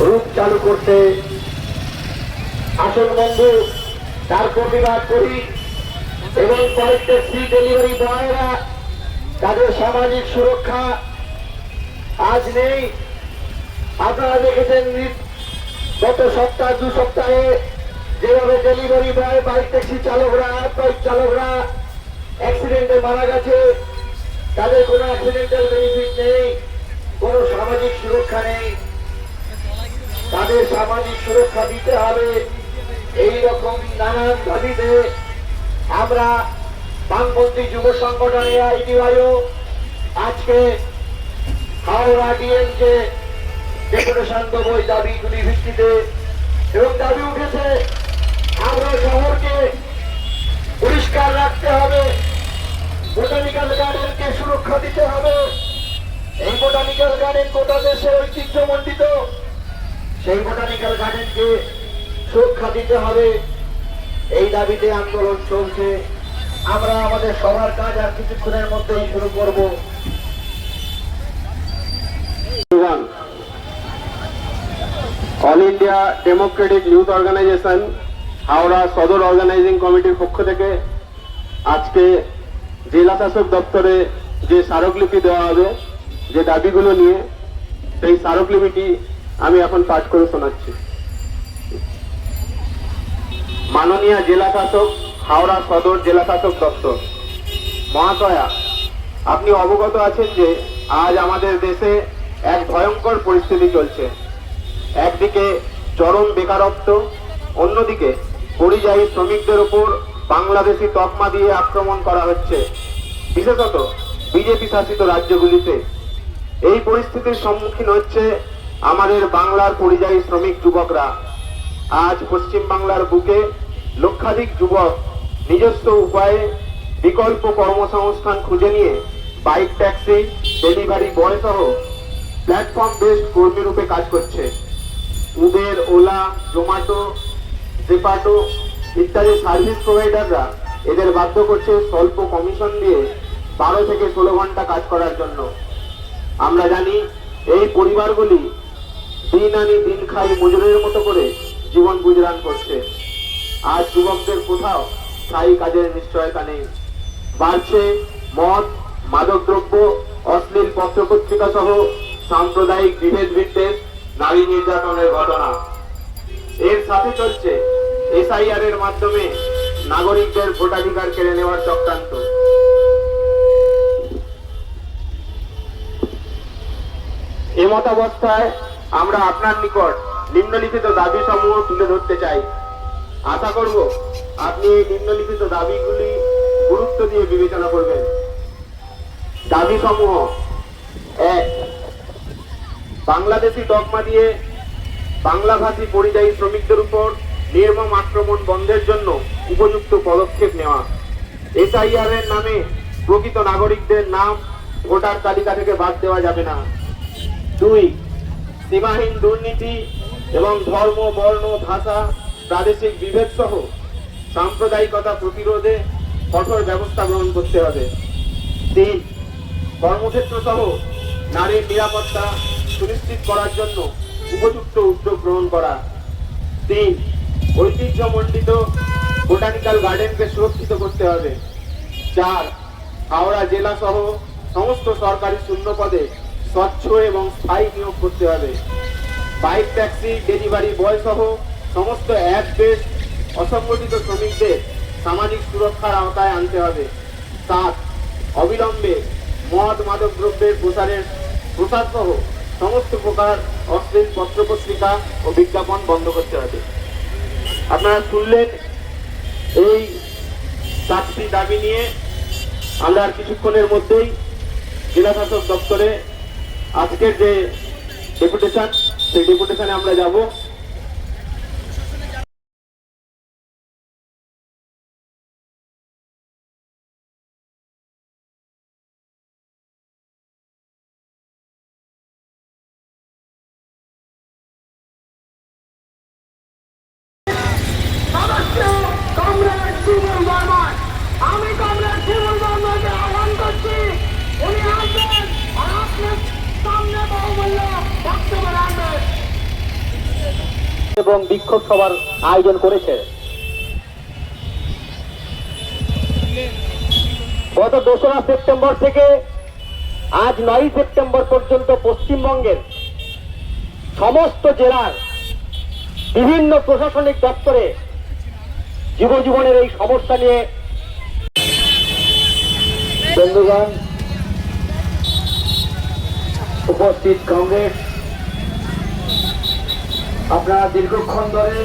রূপ চালু করতে আসল বন্ধু, তার প্রতিবাদ করি এবং কয়েকটা ফ্রি ডেলিভারি বয়েরা, তাদের সামাজিক সুরক্ষা আজ নেই। আপনারা দেখেছেন গত সপ্তাহ, দু সপ্তাহে যেভাবে ডেলিভারি বয় বাইক ট্যাক্সি চালকরা বাইক চালকরা অ্যাক্সিডেন্টে মারা গেছে, তাদের কোনো অ্যাক্সিডেন্টাল বেনিফিট নেই, কোনো সামাজিক সুরক্ষা নেই। তাদের সামাজিক সুরক্ষা দিতে হবে। এই রকম নানান দাবিতে আমরা বামপন্থী যুব সংগঠন এআইডিওয়াইও আজকে হাওড়া ডিএমকে ডেপুটেশন দেবো এই দাবিগুলি ভিত্তিতে এবং দাবি উঠেছে, আমরা শহরকে পরিষ্কার রাখতে হবে, বোটানিক্যাল গার্ডেনকে সুরক্ষা দিতে হবে। এই বোটানিক্যাল গার্ডেন গোটা দেশে ঐতিহ্যমণ্ডিত। সেই বোটানিক্যাল গার্ডেনকে সুরক্ষা দিতে হবে। এই দাবিতে আন্দোলন চলছে। আমরা আমাদের সবার কাজ আর কিছুক্ষণের মধ্যেই শুরু করব। All India democratic youth organization Howrah সদর অর্গানাইজিং কমিটির পক্ষ থেকে আজকে জেলা শাসক দপ্তরে যে স্মারকলিপি দেওয়া হবে, যে দাবিগুলো নিয়ে, সেই স্মারকলিপিটি আমি এখন পাঠ করে শোনাচ্ছি। মাননীয় জেলা শাসক হাওড়া সদর জেলা শাসক দপ্তর। মহাশয়া, আপনি অবগত আছেন যে আজ আমাদের দেশে এক ভয়ঙ্কর পরিস্থিতি চলছে। একদিকে চরম বেকারত্ব, অন্যদিকে পরিযায়ী শ্রমিকদের উপর বাংলাদেশি তকমা দিয়ে আক্রমণ করা হচ্ছে। বিশেষত বিজেপি শাসিত রাজ্যগুলিতে। এই পরিস্থিতির সম্মুখীন হচ্ছে আমাদের বাংলার পরিযায়ী শ্রমিক যুবকরা, আজ পশ্চিম বাংলার বুকে লক্ষাধিক যুবক নিজস্ব উপায়ে বিকল্প কর্মসংস্থান খুঁজে নিয়ে বাইক, ট্যাক্সি, ডেলিভারি বয় সহ প্ল্যাটফর্ম বেসড কর্মী রূপে কাজ করছে। উবের, ওলা, জোম্যাটো, জেপাটো ইত্যাদি সার্ভিস প্রোভাইডাররা এদের বাধ্য করছে স্বল্প কমিশন দিয়ে বারো থেকে ষোলো ঘণ্টা কাজ করার জন্য। আমরা জানি এই পরিবারগুলি দিন আনি দিন খাই মজুরের মতো করে জীবন গুজরান করছে। আর যুবকদের কোথাও স্থায়ী কাজের নিশ্চয়তা নেই। বাড়ছে মদ, মাদকদ্রব্য, অশ্লীল পত্রপত্রিকা সহ সাম্প্রদায়িক বিভেদ বিদ্বেষ নারী নির্যাতনের ঘটনা। এর সাথে চলছে এসআইআর এর মাধ্যমে নাগরিকদের ভোটাধিকার কেড়ে নেওয়ার চক্রান্ত। এমতাবস্থায় আমরা আপনার নিকট নিম্নলিখিত দাবি সমূহ তুলে ধরতে চাই। আশা করব আপনি এই নিম্নলিখিত দাবিগুলি গুরুত্ব দিয়ে বিবেচনা করবেন। দাবি সমূহ এক, বাংলাদেশি ডগমা দিয়ে বাংলাভাষী পরিযায়ী শ্রমিকদের উপর নির্মম আক্রমণ বন্ধের জন্য উপযুক্ত পদক্ষেপ নেওয়া। এসআইআর এর নামে প্রকৃত নাগরিকদের নাম, ভোটার তালিকা থেকে বাদ দেওয়া যাবে না। দুই সীমাহীন দুর্নীতি এবং ধর্ম, বর্ণ, ভাষা, প্রাদেশিক বিভেদ সহ সাম্প্রদায়িকতা প্রতিরোধে কঠোর ব্যবস্থা গ্রহণ করতে হবে। তিন, কর্মক্ষেত্র সহ নারীর নিরাপত্তা সুনিশ্চিত করার জন্য উপযুক্ত উদ্যোগ গ্রহণ করা। তিন, ঐতিহ্যমণ্ডিত বোটানিক্যাল গার্ডেনকে সুরক্ষিত করতে হবে। চার, হাওড়া জেলা সহ সমস্ত সরকারি শূন্য পদে স্বচ্ছ এবং স্থায়ী নিয়োগ করতে হবে। বাইক, ট্যাক্সি, ডেলিভারি বয় সহ সমস্ত অ্যাপ বেস অসংগঠিত শ্রমিকদের সামাজিক সুরক্ষার আওতায় আনতে হবে। সাত অবিলম্বে মদ মাদক দ্রব্যের প্রসারের প্রসার সহ সমস্ত প্রকার অশ্লীল পত্রপত্রিকা ও বিজ্ঞাপন বন্ধ করতে হবে। আপনারা শুনলেন এই চারটি দাবি নিয়ে। আমরা আর কিছুক্ষণের মধ্যেই জেলা শাসক দপ্তরে আজকের যে ডেপুটেশন সেই ডেপুটেশনে আমরা যাব। এবং বিক্ষোভ সভার আয়োজন করেছে। গত দোসরা সেপ্টেম্বর থেকে আজ নয় সেপ্টেম্বর পর্যন্ত পশ্চিমবঙ্গের সমস্ত জেলার বিভিন্ন প্রশাসনিক দপ্তরে যুব জীবনের এই সমস্যা নিয়ে বন্ধুগণ, উপস্থিত কংগ্রেস আপনারা দীর্ঘক্ষণ ধরে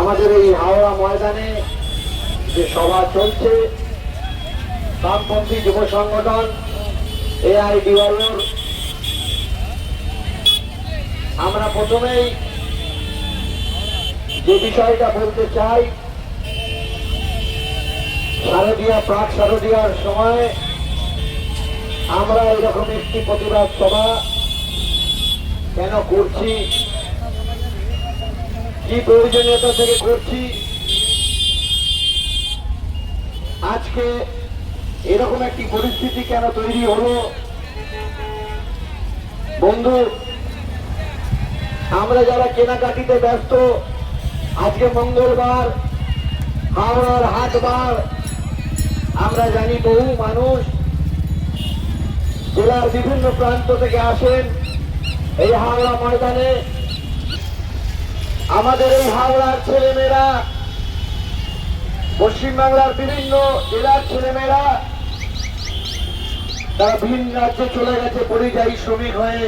আমাদের এই হাওড়া ময়দানে যে সভা চলছে, বামপন্থী যুব সংগঠন এআইডিওর আমরা প্রথমেই যে বিষয়টা বলতে চাই, শারদীয়া প্রাক শারদীয়ার সময় আমরা এরকম একটি প্রতিবাদ সভা কেন করছি কি প্রয়োজনীয়তা থেকে করছি আজকে এরকম একটি পরিস্থিতি কেন তৈরি হলো? বন্ধু, আমরা যারা কেনাকাটিতে ব্যস্ত, আজকে মঙ্গলবার, হাওড়ার হাটবার আমরা জানি বহু মানুষ জেলার বিভিন্ন প্রান্ত থেকে আসেন এই হাওড়া ময়দানে। আমাদের এই হাওড়ার ছেলেমেয়েরা, পশ্চিমবাংলার বিভিন্ন জেলার ছেলেমেয়েরা, তারা ভিন রাজ্যে চলে গেছে, পরিযায়ী শ্রমিক হয়ে।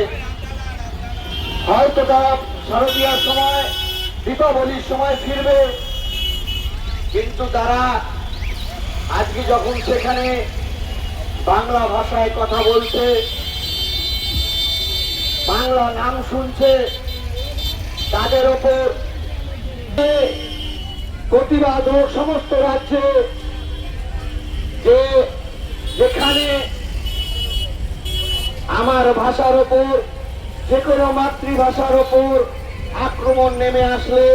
হয়তো তারা শারদীয়ার সময়, দীপাবলির সময় ফিরবে, কিন্তু তারা আজকে যখন সেখানে বাংলা ভাষায় কথা বলছে, বাংলা নাম শুনছে তাদের ওপর প্রতিবাদ হোক সমস্ত রাজ্যে যে যেখানে আমার ভাষার ওপর যে কোনো মাতৃভাষার ওপর আক্রমণ নেমে আসলে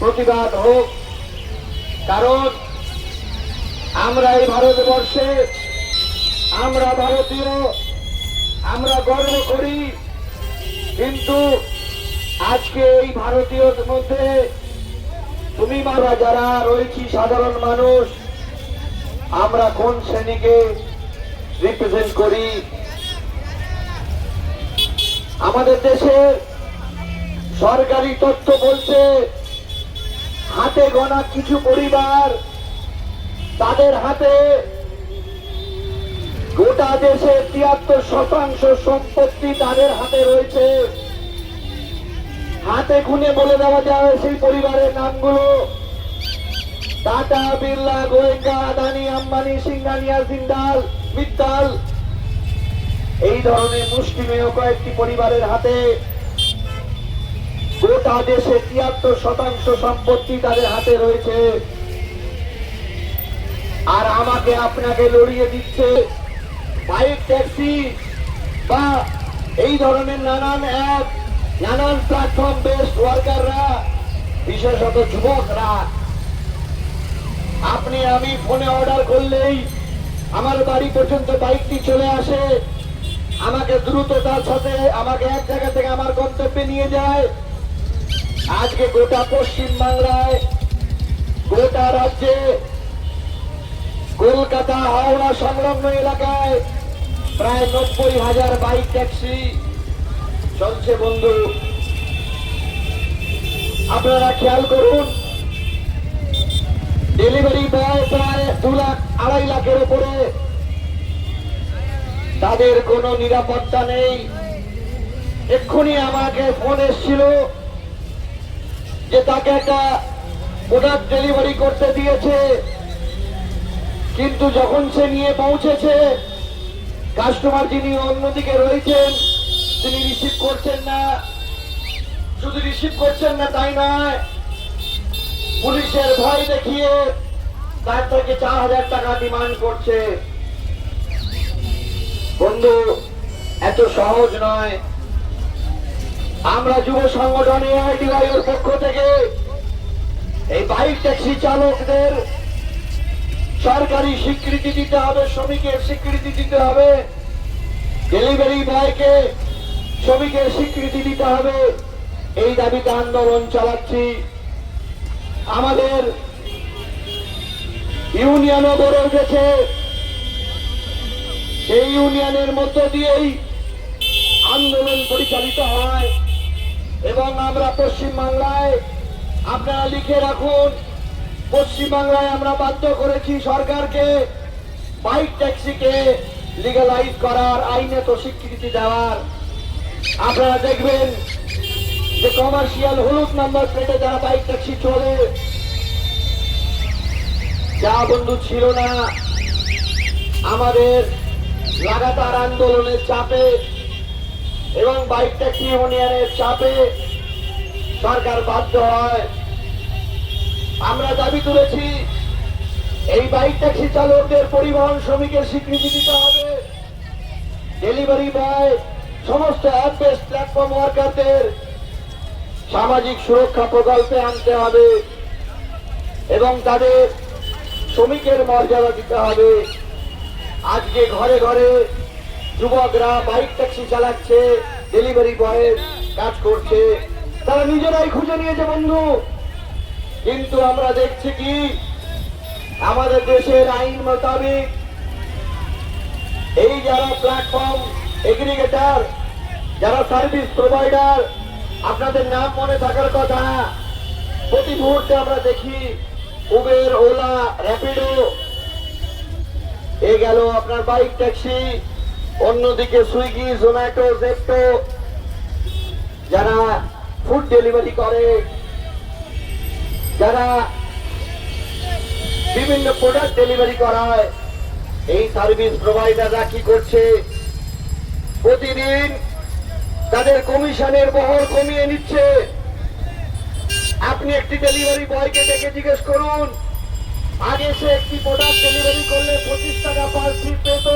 প্রতিবাদ হোক। কারণ আমরা এই ভারতবর্ষে, আমরা ভারতীয়, আমরা গর্ব করি, কিন্তু আজকে এই ভারতীয়দের মধ্যে তুমি আমরা যারা রয়েছি সাধারণ মানুষ, আমরা কোন শ্রেণীকে রিপ্রেজেন্ট করি? আমাদের দেশে সরকারি তথ্য বলছে, হাতে গোনা কিছু পরিবার তাদের হাতে গোটা দেশের তিয়াত্তর শতাংশ সম্পত্তি তাদের হাতে রয়েছে। হাতে খুনে বলে দেওয়া যায় সেই পরিবারের নামগুলো। টাটা, বিড়লা গোয়েঙ্কা আদানি, আম্বানি সিংহানিয়া সিন্দাল মিত্তাল। এই ধরনের মুষ্টিমেয় কয়েকটি পরিবারের হাতে গোটা দেশে তিয়াত্তর শতাংশ সম্পত্তি তাদের হাতে রয়েছে। আর আমাকে আপনাকে লড়িয়ে দিচ্ছে বাইক, ট্যাক্সি বা এই ধরনের নানান অ্যাপ নানান প্ল্যাটফর্ম বেসড ওয়ার্কাররা বিশেষত যুবকরা, আপনি আমি ফোনে অর্ডার করলেই আমার বাড়ি পর্যন্ত বাইকটি চলে আসে, আমাকে দ্রুত তার সাথে আমাকে এক জায়গা থেকে আমার গন্তব্যে নিয়ে যায়। আজকে গোটা পশ্চিম বাংলায়, গোটা রাজ্যে, কলকাতা, হাওড়া সংলগ্ন এলাকায় প্রায় নব্বই হাজার বাইক ট্যাক্সি চলছে বন্ধু। আপনারা খেয়াল করুন, ডেলিভারি বয় প্রায় দু লাখ আড়াই লাখের উপরে। তাদের কোনো নিরাপত্তা নেই। এক্ষুনি আমাকে ফোন এসেছিল যে তাকে একটা প্রোডাক্ট ডেলিভারি করতে দিয়েছে। কিন্তু যখন সে নিয়ে পৌঁছেছে কাস্টমার যিনি অন্যদিকে রয়েছেন তিনি রিসিভ করছেন না। শুধু রিসিভ করছেন না, তাই নয়। পুলিশের ভয় দেখিয়ে তার থেকে চার হাজার টাকা ডিমান্ড করছে। বন্ধু, এত সহজ নয়। আমরা যুব সংগঠনে আইডিআইয়ের পক্ষ থেকে এই বাইক ট্যাক্সি চালকদের সরকারি স্বীকৃতি দিতে হবে, শ্রমিকের স্বীকৃতি দিতে হবে। ডেলিভারি বয়কে শ্রমিকের স্বীকৃতি দিতে হবে। এই দাবিতে আন্দোলন চালাচ্ছি। আমাদের ইউনিয়নও গড়ে উঠেছে। সেই ইউনিয়নের মধ্য দিয়েই আন্দোলন পরিচালিত হয় এবং আমরা পশ্চিমবাংলায় আপনারা লিখে রাখুন, পশ্চিমবাংলায় আমরা বাধ্য করেছি সরকারকে বাইক ট্যাক্সিকে লিগালাইজ করার, আইনে তো স্বীকৃতি দেওয়ার। আপনারা দেখবেন যে কমার্শিয়াল হলুদ নাম্বার প্লেটে যারা বাইক ট্যাক্সি চলে, যা বন্ধু ছিল না, আমাদের লাগাতার আন্দোলনের চাপে এবং বাইক ট্যাক্সি ইউনিয়নের চাপে সরকার বাধ্য হয়। আমরা দাবি তুলেছি, এই বাইক ট্যাক্সি চালকদের পরিবহন শ্রমিকের স্বীকৃতি দিতে হবে। ডেলিভারি বয় সমস্ত অ্যাপ বেস প্ল্যাটফর্ম ওয়ার্কারদের সামাজিক সুরক্ষা প্রকল্পে আনতে হবে এবং তাদের শ্রমিকের মর্যাদা দিতে হবে। আজকে ঘরে ঘরে যুবকরা বাইক ট্যাক্সি চালাচ্ছে, ডেলিভারি বয়ের কাজ করছে। তারা নিজেরাই খুঁজে নিয়েছে, বন্ধু। কিন্তু আমরা দেখছি কি? আমাদের দেশের আইন মোতাবেক এই যারা প্ল্যাটফর্ম এগ্রিগেটর যারা সার্ভিস প্রোভাইডার আপনাদের নাম মনে থাকার কথা, প্রতি মুহূর্তে আমরা দেখি উবের ওলা র্যাপিডো এ গেল আপনার বাইক ট্যাক্সি অন্যদিকে সুইগি জোম্যাটো জেপ্টো যারা ফুড ডেলিভারি করে, যারা বিভিন্ন প্রোডাক্ট ডেলিভারি করায়, এই সার্ভিস প্রোভাইডাররা কি করছে? প্রতিদিন তাদের কমিশনের বহর কমিয়ে নিচ্ছে। আপনি একটি ডেলিভারি বয়কে ডেকে জিজ্ঞেস করুন, আগে সে একটি প্রোডাক্ট ডেলিভারি করলে পঁচিশ টাকা পার ট্রিপ পেত।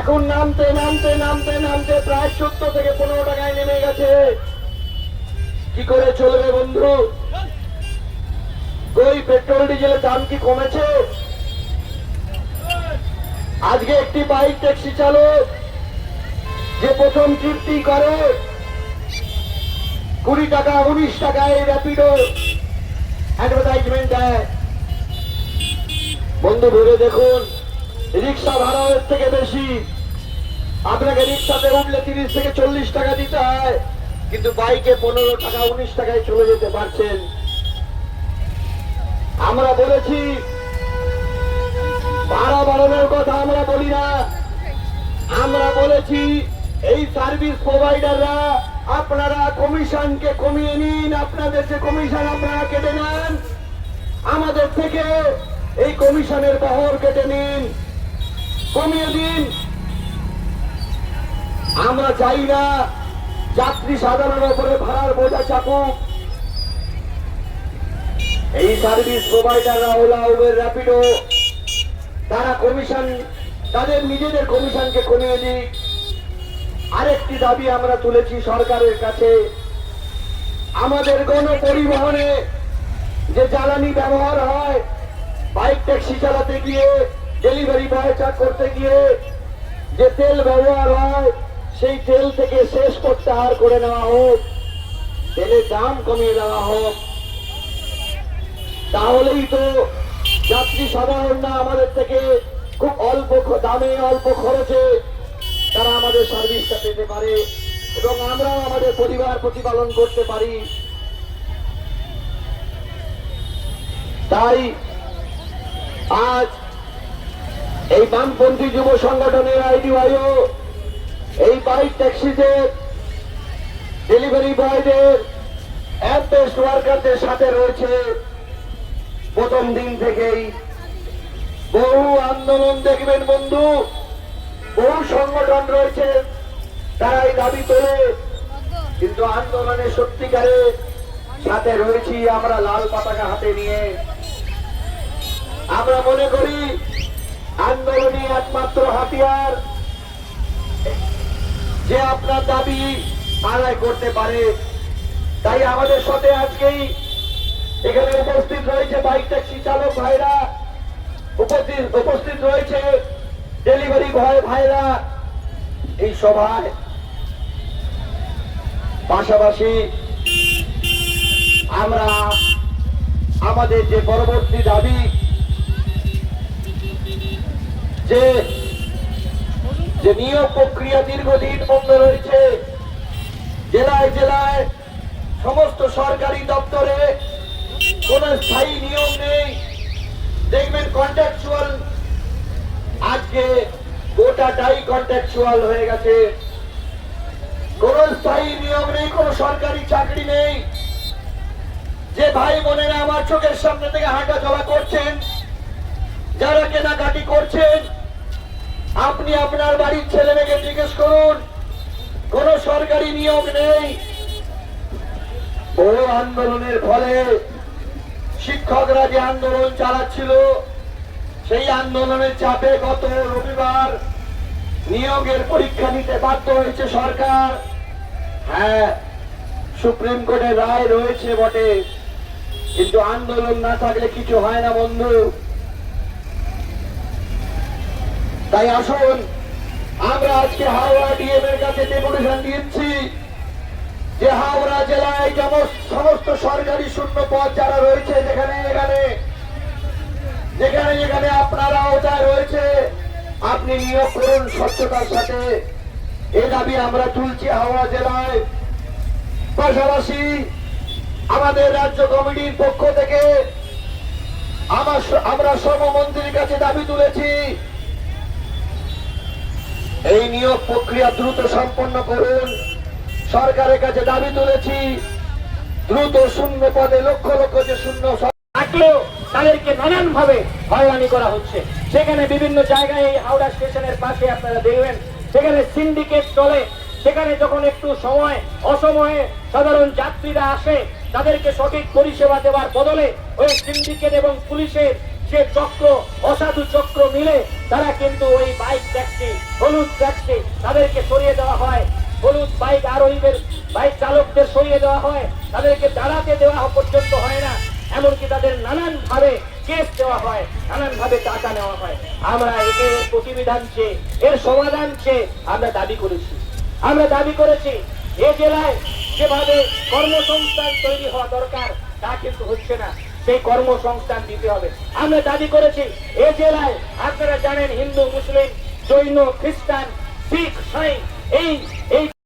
এখন নামতে নামতে নামতে নামতে প্রায় চোদ্দ থেকে পনেরো টাকায় নেমে গেছে। কি করে চলবে বন্ধু? ওই পেট্রোল, ডিজেলের দাম কি কমেছে? আজকে একটি বাইক ট্যাক্সি চালক যে প্রথম ট্রিপটি করে, কুড়ি টাকা, উনিশ টাকায় র্যাপিডো অ্যাডভার্টাইজমেন্ট দেয়। বন্ধু, ভেবে দেখুন, রিক্সা ভাড়া এর থেকে বেশি আপনাকে রিক্সাতে উঠলে তিরিশ থেকে চল্লিশ টাকা দিতে হয়, কিন্তু বাইকে পনেরো টাকা, উনিশ টাকায় চলে যেতে পারছেন। আমরা বলেছি, ভাড়া বাড়ানোর কথা আমরা বলি না। আমরা বলেছি এই সার্ভিস প্রোভাইডাররা আপনারা কমিশনকে কমিয়ে নিন, আপনাদের যে কমিশন আপনারা কেটে নেন। আমাদের থেকে এই কমিশনের বহর কেটে নিন, কমিয়ে দিন। আমরা চাই না যাত্রী সাধারণের উপরে ভাড়ার বোঝা চাপুক। এই সার্ভিস প্রোভাইডাররা ওলা, উবের র্যাপিডো তারা কমিশন, তাদের নিজেদের কমিশনকে কমিয়ে দিক। আরেকটি দাবি আমরা তুলেছি সরকারের কাছে। আমাদের গণ পরিবহনে যে জ্বালানি ব্যবহার হয়, বাইক ট্যাক্সি চালাতে গিয়ে, ডেলিভারি বয় চা করতে গিয়ে যে তেল ব্যবহার হয়, সেই তেল থেকে শেষ প্রত্যাহার করে নেওয়া হোক, তেলের দাম কমিয়ে দেওয়া হোক। তাহলেই তো যাত্রী সাধারণরা আমাদের থেকে খুব অল্প দামে অল্প খরচে তারা আমাদের সার্ভিসটা পেতে পারে এবং আমরাও আমাদের পরিবার প্রতিপালন করতে পারি। তাই আজ এই বামপন্থী যুব সংগঠনের আইডিওয়াইও এই বাইক ট্যাক্সিতে ডেলিভারি বয়দের অ্যাপ বেস্ট ওয়ার্কারদের সাথে রয়েছে। প্রথম দিন থেকেই বহু আন্দোলন দেখবেন বন্ধু। বহু সংগঠন রয়েছে তারা এই দাবি তোলে। কিন্তু আন্দোলনে সত্যিকারে সাথে রয়েছি আমরা লাল পতাকা হাতে নিয়ে। আমরা মনে করি, আন্দোলনই একমাত্র হাতিয়ার। যে আপনার দাবি আদায় করতে পারে। তাই আমাদের সাথে আজকেই এখানে উপস্থিত রয়েছে বাইক ট্যাক্সি চালক ভাইরা। উপস্থিত উপস্থিত রয়েছে ডেলিভারি ভয় ভাইরা, এই সভায় পাশাপাশি আমরা আমাদের যে পরবর্তী দাবি, যে যে নিয়োগ প্রক্রিয়া দীর্ঘদিন বন্ধ রয়েছে, জেলায় জেলায় সমস্ত সরকারি দপ্তরে কোন স্থায়ী নিয়ম নেই। দেখবেন কন্ট্রাকচুয়াল আজকে গোটাটাই কন্ট্রাকচুয়াল হয়ে গেছে। কোন স্থায়ী নিয়ম নেই, কোন সরকারি চাকরি নেই। যে ভাই বোনেরা আমার চোখের সামনে থেকে হাঁটা চলা করছেন, যারা কেনাকাটি করছেন, আপনি আপনার বাড়ির ছেলে মেয়েকে জিজ্ঞেস করুন, কোন সরকারি নিয়ম নেই। বড় আন্দোলনের ফলে শিক্ষকরা যে আন্দোলন চালাচ্ছিল সেই আন্দোলনের চাপে গত রবিবার নিয়োগের পরীক্ষা নিতে বাধ্য হয়েছে সরকার। হ্যাঁ সুপ্রিম কোর্টের রায় রয়েছে বটে, কিন্তু আন্দোলন না থাকলে কিছু হয় না বন্ধু। তাই আসুন, আমরা আজকে হাওড়া ডিএম এর কাছে ডেপুটেশন দিচ্ছি যে হাওড়া জেলায় যেমন সমস্ত সরকারি শূন্য পদ যারা রয়েছে যেখানে এখানে যেখানে যেখানে আপনারা ওটা রয়েছে, আপনি নিয়োগ করুন স্বচ্ছতার সাথে। এ দাবি আমরা তুলছি হাওড়া জেলায়। পাশাপাশি আমাদের রাজ্য কমিটির পক্ষ থেকে আমার আমরা শ্রমমন্ত্রীর কাছে দাবি তুলেছি, এই নিয়োগ প্রক্রিয়া দ্রুত সম্পন্ন করুন। সরকারের কাছে দাবি তুলেছি, দ্রুত শূন্য পদে লক্ষ লক্ষ যে শূন্য থাকলেও তাদেরকে নানান ভাবে হয়রানি করা হচ্ছে। সেখানে বিভিন্ন জায়গায় এই হাওড়া স্টেশনের পাশে আপনারা দেখবেন, সেখানে সিন্ডিকেট চলে। সেখানে যখন একটু সময়, অসময়ে সাধারণ যাত্রীরা আসে, তাদেরকে সঠিক পরিষেবা দেওয়ার বদলে ওই সিন্ডিকেট এবং পুলিশের যে চক্র, অসাধু চক্র মিলে তারা কিন্তু ওই বাইক ট্যাক্সি, হলুদ ট্যাক্সি তাদেরকে সরিয়ে দেওয়া হয়। হলুদ বাইক আরোহীদের, বাইক চালকদের সরিয়ে দেওয়া হয়। তাদেরকে দাঁড়াতে দেওয়া পর্যন্ত হয় না। এমনকি তাদের নানান ভাবে কেস দেওয়া হয় নানান ভাবে টাকা নেওয়া হয়। আমরা একে প্রতিবিধান চেয়ে, এর সমাধান চেয়ে আমরা দাবি করেছি। আমরা দাবি করেছি, এ জেলায় যেভাবে কর্মসংস্থান তৈরি হওয়া দরকার, তা কিন্তু হচ্ছে না। সেই কর্মসংস্থান দিতে হবে। আমরা দাবি করেছি, এ জেলায় আপনারা জানেন হিন্দু, মুসলিম, জৈন, খ্রিস্টান, শিখ সাই এই এই